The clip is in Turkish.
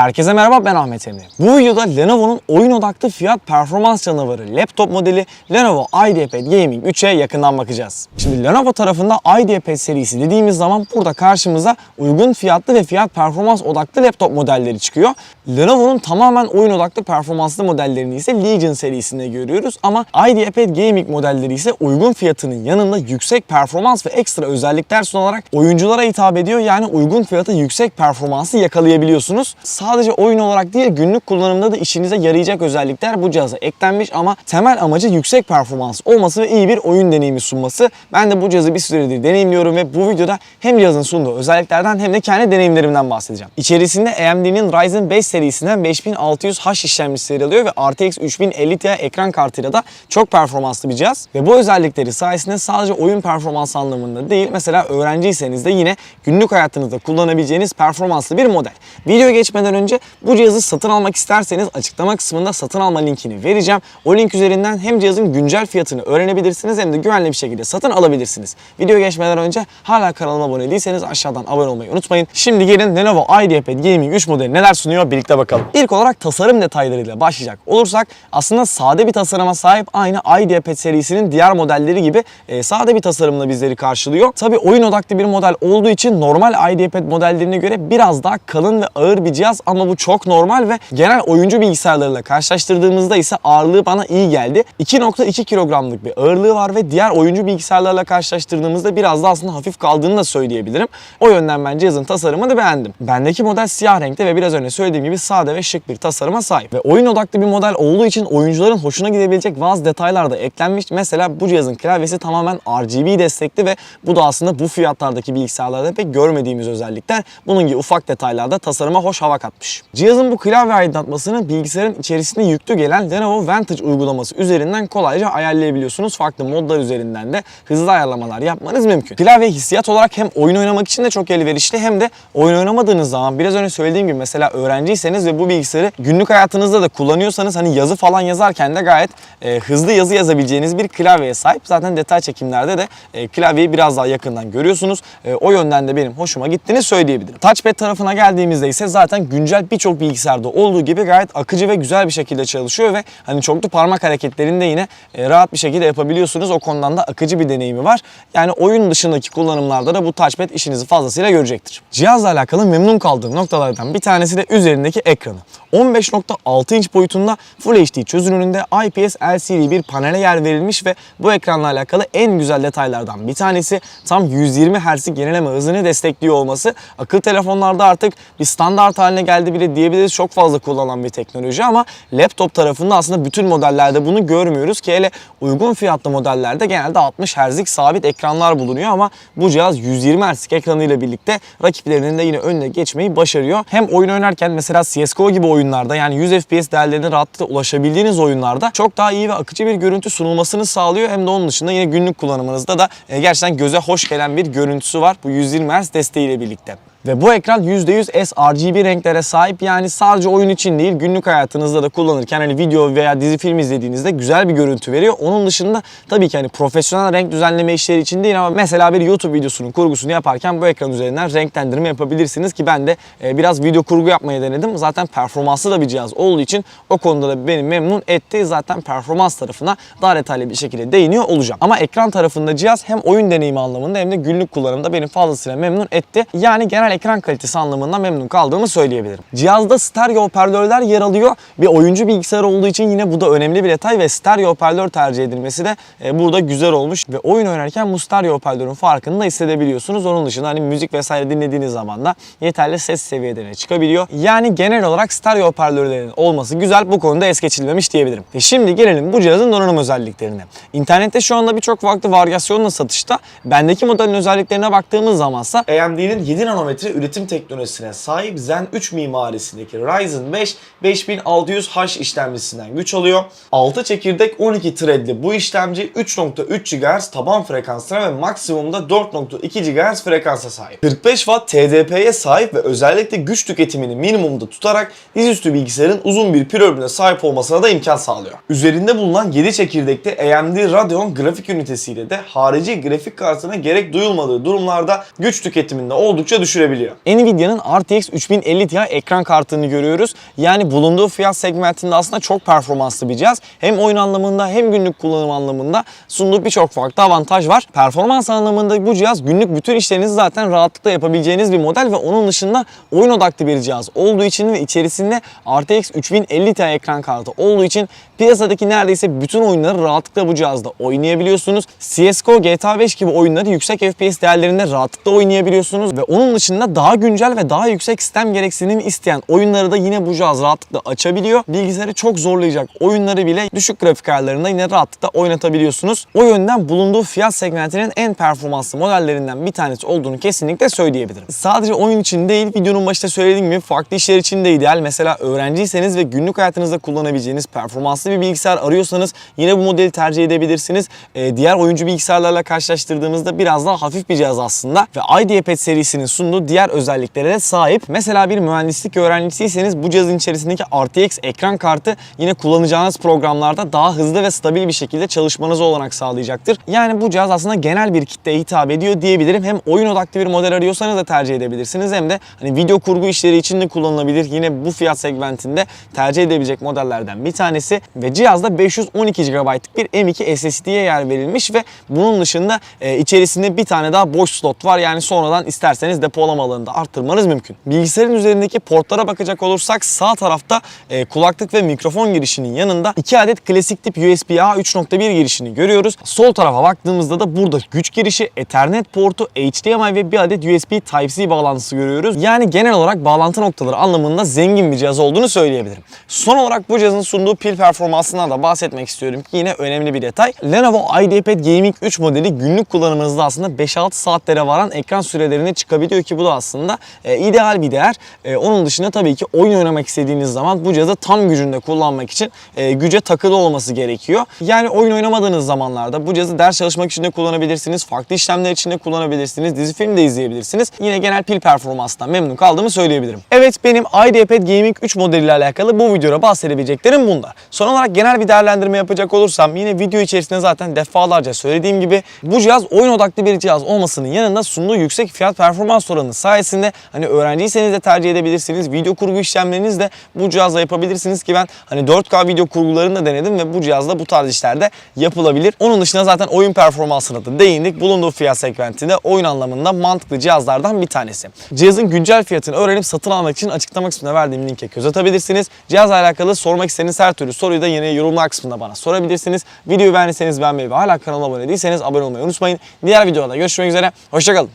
Herkese merhaba ben Ahmet Emre. Bu videoda Lenovo'nun oyun odaklı fiyat performans canavarı laptop modeli Lenovo IdeaPad Gaming 3'e yakından bakacağız. Şimdi Lenovo tarafında IdeaPad serisi dediğimiz zaman burada karşımıza uygun fiyatlı ve fiyat performans odaklı laptop modelleri çıkıyor. Lenovo'nun tamamen oyun odaklı performanslı modellerini ise Legion serisinde görüyoruz ama IdeaPad Gaming modelleri ise uygun fiyatının yanında yüksek performans ve ekstra özellikler sunarak oyunculara hitap ediyor. Yani uygun fiyata yüksek performansı yakalayabiliyorsunuz. Sadece oyun olarak değil günlük kullanımda da işinize yarayacak özellikler bu cihaza eklenmiş ama temel amacı yüksek performans olması ve iyi bir oyun deneyimi sunması. Ben de bu cihazı bir süredir deneyimliyorum ve bu videoda hem cihazın sunduğu özelliklerden hem de kendi deneyimlerimden bahsedeceğim. İçerisinde AMD'nin Ryzen 5 serisinden 5600H işlemcisi yer alıyor ve RTX 3050 Ti ekran kartıyla da çok performanslı bir cihaz. Ve bu özellikleri sayesinde sadece oyun performans anlamında değil mesela öğrenciyseniz de yine günlük hayatınızda kullanabileceğiniz performanslı bir model. Video geçmeden önce bu cihazı satın almak isterseniz açıklama kısmında satın alma linkini vereceğim. O link üzerinden hem cihazın güncel fiyatını öğrenebilirsiniz hem de güvenli bir şekilde satın alabilirsiniz. Video geçmeden önce hala kanalıma abone değilseniz aşağıdan abone olmayı unutmayın. Şimdi gelin Lenovo IdeaPad Gaming 3 modeli neler sunuyor birlikte bakalım. İlk olarak tasarım detaylarıyla başlayacak olursak aslında sade bir tasarıma sahip aynı IdeaPad serisinin diğer modelleri gibi e, sade bir tasarımla bizleri karşılıyor. Tabi oyun odaklı bir model olduğu için normal IdeaPad modellerine göre biraz daha kalın ve ağır bir cihaz ama bu çok normal ve genel oyuncu bilgisayarlarıyla karşılaştırdığımızda ise ağırlığı bana iyi geldi. 2.2 kilogramlık bir ağırlığı var ve diğer oyuncu bilgisayarlarla karşılaştırdığımızda biraz da aslında hafif kaldığını da söyleyebilirim. O yönden ben cihazın tasarımını beğendim. Bendeki model siyah renkte ve biraz önce söylediğim gibi sade ve şık bir tasarıma sahip. Ve oyun odaklı bir model olduğu için oyuncuların hoşuna gidebilecek bazı detaylar da eklenmiş. Mesela bu cihazın klavyesi tamamen RGB destekli ve bu da aslında bu fiyatlardaki bilgisayarlarda pek görmediğimiz özellikler. Bunun gibi ufak detaylarda tasarıma hoş hava katmış. Cihazın bu klavye aydınlatmasını bilgisayarın içerisinde yüklü gelen Lenovo Vantage uygulaması üzerinden kolayca ayarlayabiliyorsunuz. Farklı modlar üzerinden de hızlı ayarlamalar yapmanız mümkün. Klavye hissiyat olarak hem oyun oynamak için de çok elverişli hem de oyun oynamadığınız zaman biraz önce söylediğim gibi mesela öğrenciyseniz ve bu bilgisayarı günlük hayatınızda da kullanıyorsanız hani yazı falan yazarken de gayet e, hızlı yazı yazabileceğiniz bir klavyeye sahip. Zaten detay çekimlerde de e, klavyeyi biraz daha yakından görüyorsunuz. E, o yönden de benim hoşuma gittiğini söyleyebilirim. Touchpad tarafına geldiğimizde ise zaten güncel birçok bilgisayarda olduğu gibi gayet akıcı ve güzel bir şekilde çalışıyor ve hani çoklu parmak hareketlerini de yine e, rahat bir şekilde yapabiliyorsunuz. O konudan da akıcı bir deneyimi var. Yani oyun dışındaki kullanımlarda da bu touchpad işinizi fazlasıyla görecektir. Cihazla alakalı memnun kaldığım noktalardan bir tanesi de üzerindeki ekranı. 15.6 inç boyutunda Full HD çözünürlüğünde IPS LCD bir panele yer verilmiş ve bu ekranla alakalı en güzel detaylardan bir tanesi tam 120 Hz'lik yenileme hızını destekliyor olması. Akıllı telefonlarda artık bir standart haline geldi bile diyebiliriz. Çok fazla kullanılan bir teknoloji ama laptop tarafında aslında bütün modellerde bunu görmüyoruz ki hele uygun fiyatlı modellerde genelde 60 Hz'lik sabit ekranlar bulunuyor ama bu cihaz 120 Hz'lik ekranıyla birlikte rakiplerinin de yine önüne geçmeyi başarıyor. Hem oyun oynarken mesela CSGO gibi oyunlarda yani 100 FPS değerlerine rahatlıkla ulaşabildiğiniz oyunlarda çok daha iyi ve akıcı bir görüntü sunulmasını sağlıyor. Hem de onun dışında yine günlük kullanımınızda da e, gerçekten göze hoş gelen bir görüntüsü var bu 120 Hz desteğiyle birlikte. Ve bu ekran %100 sRGB renklere sahip yani sadece oyun için değil günlük hayatınızda da kullanırken hani video veya dizi film izlediğinizde güzel bir görüntü veriyor. Onun dışında tabii ki hani profesyonel renk düzenleme işleri için değil ama mesela bir YouTube videosunun kurgusunu yaparken bu ekran üzerinden renklendirme yapabilirsiniz ki ben de e, biraz video kurgu yapmayı denedim. Zaten performanslı da bir cihaz olduğu için o konuda da beni memnun etti. Zaten performans tarafına daha detaylı bir şekilde değiniyor olacağım. Ama ekran tarafında cihaz hem oyun deneyimi anlamında hem de günlük kullanımda beni fazlasıyla memnun etti. Yani genel ekran kalitesi anlamında memnun kaldığımı söyleyebilirim. Cihazda stereo hoparlörler yer alıyor. Bir oyuncu bilgisayar olduğu için yine bu da önemli bir detay ve stereo hoparlör tercih edilmesi de e, burada güzel olmuş ve oyun oynarken bu stereo hoparlörün farkını da hissedebiliyorsunuz. Onun dışında hani müzik vesaire dinlediğiniz zaman da yeterli ses seviyelerine çıkabiliyor. Yani genel olarak stereo hoparlörlerin olması güzel. Bu konuda es geçilmemiş diyebilirim. Ve şimdi gelelim bu cihazın donanım özelliklerine. İnternette şu anda birçok farklı varyasyonla satışta. Bendeki modelin özelliklerine baktığımız zamansa AMD'nin 7 nanometre üretim teknolojisine sahip Zen 3 mimarisindeki Ryzen 5 5600H işlemcisinden güç alıyor. 6 çekirdek 12 threadli bu işlemci 3.3 GHz taban frekansına ve maksimumda 4.2 GHz frekansa sahip. 45 Watt TDP'ye sahip ve özellikle güç tüketimini minimumda tutarak dizüstü bilgisayarın uzun bir pil ömrüne sahip olmasına da imkan sağlıyor. Üzerinde bulunan 7 çekirdekte AMD Radeon grafik ünitesiyle de harici grafik kartına gerek duyulmadığı durumlarda güç tüketiminde oldukça düşürebiliyor oynayabiliyor. Nvidia'nın RTX 3050 Ti ekran kartını görüyoruz. Yani bulunduğu fiyat segmentinde aslında çok performanslı bir cihaz. Hem oyun anlamında hem günlük kullanım anlamında sunduğu birçok farklı avantaj var. Performans anlamında bu cihaz günlük bütün işlerinizi zaten rahatlıkla yapabileceğiniz bir model ve onun dışında oyun odaklı bir cihaz olduğu için ve içerisinde RTX 3050 Ti ekran kartı olduğu için piyasadaki neredeyse bütün oyunları rahatlıkla bu cihazda oynayabiliyorsunuz. CSGO, GTA 5 gibi oyunları yüksek FPS değerlerinde rahatlıkla oynayabiliyorsunuz ve onun dışında daha güncel ve daha yüksek sistem gereksinimi isteyen oyunları da yine bu cihaz rahatlıkla açabiliyor. Bilgisayarı çok zorlayacak oyunları bile düşük grafik ayarlarında yine rahatlıkla oynatabiliyorsunuz. O yönden bulunduğu fiyat segmentinin en performanslı modellerinden bir tanesi olduğunu kesinlikle söyleyebilirim. Sadece oyun için değil, videonun başında söylediğim gibi farklı işler için de ideal. Mesela öğrenciyseniz ve günlük hayatınızda kullanabileceğiniz performanslı bir bilgisayar arıyorsanız yine bu modeli tercih edebilirsiniz. Ee, diğer oyuncu bilgisayarlarla karşılaştırdığımızda biraz daha hafif bir cihaz aslında ve IdeaPad serisinin sunduğu diğer özelliklere de sahip. Mesela bir mühendislik öğrencisiyseniz bu cihazın içerisindeki RTX ekran kartı yine kullanacağınız programlarda daha hızlı ve stabil bir şekilde çalışmanıza olanak sağlayacaktır. Yani bu cihaz aslında genel bir kitleye hitap ediyor diyebilirim. Hem oyun odaklı bir model arıyorsanız da tercih edebilirsiniz hem de hani video kurgu işleri için de kullanılabilir. Yine bu fiyat segmentinde tercih edebilecek modellerden bir tanesi ve cihazda 512 GB'lık bir M2 SSD'ye yer verilmiş ve bunun dışında e, içerisinde bir tane daha boş slot var. Yani sonradan isterseniz depolama da arttırmanız mümkün. Bilgisayarın üzerindeki portlara bakacak olursak sağ tarafta e, kulaklık ve mikrofon girişinin yanında 2 adet klasik tip USB-A 3.1 girişini görüyoruz. Sol tarafa baktığımızda da burada güç girişi, Ethernet portu, HDMI ve bir adet USB Type-C bağlantısı görüyoruz. Yani genel olarak bağlantı noktaları anlamında zengin bir cihaz olduğunu söyleyebilirim. Son olarak bu cihazın sunduğu pil performansından da bahsetmek istiyorum ki yine önemli bir detay. Lenovo IdeaPad Gaming 3 modeli günlük kullanımınızda aslında 5-6 saatlere varan ekran sürelerine çıkabiliyor ki bu da aslında e, ideal bir değer. E, onun dışında tabii ki oyun oynamak istediğiniz zaman bu cihazı tam gücünde kullanmak için e, güce takılı olması gerekiyor. Yani oyun oynamadığınız zamanlarda bu cihazı ders çalışmak için de kullanabilirsiniz, farklı işlemler için de kullanabilirsiniz, dizi film de izleyebilirsiniz. Yine genel pil performansından memnun kaldığımı söyleyebilirim. Evet benim IdeaPad Gaming 3 modeliyle alakalı bu videoda bahsedebileceklerim bunlar. Son olarak genel bir değerlendirme yapacak olursam yine video içerisinde zaten defalarca söylediğim gibi bu cihaz oyun odaklı bir cihaz olmasının yanında sunduğu yüksek fiyat performans oranı sayesinde hani öğrenciyseniz de tercih edebilirsiniz. Video kurgu işlemleriniz de bu cihazla yapabilirsiniz ki ben hani 4K video kurgularını da denedim ve bu cihazla bu tarz işlerde yapılabilir. Onun dışında zaten oyun performansına da değindik. Bulunduğu fiyat segmentinde oyun anlamında mantıklı cihazlardan bir tanesi. Cihazın güncel fiyatını öğrenip satın almak için açıklama kısmına verdiğim linke göz atabilirsiniz. Cihazla alakalı sormak istediğiniz her türlü soruyu da yine yorumlar kısmında bana sorabilirsiniz. Videoyu beğendiyseniz beğenmeyi ve hala kanalıma abone değilseniz abone olmayı unutmayın. Diğer videoda görüşmek üzere. Hoşçakalın.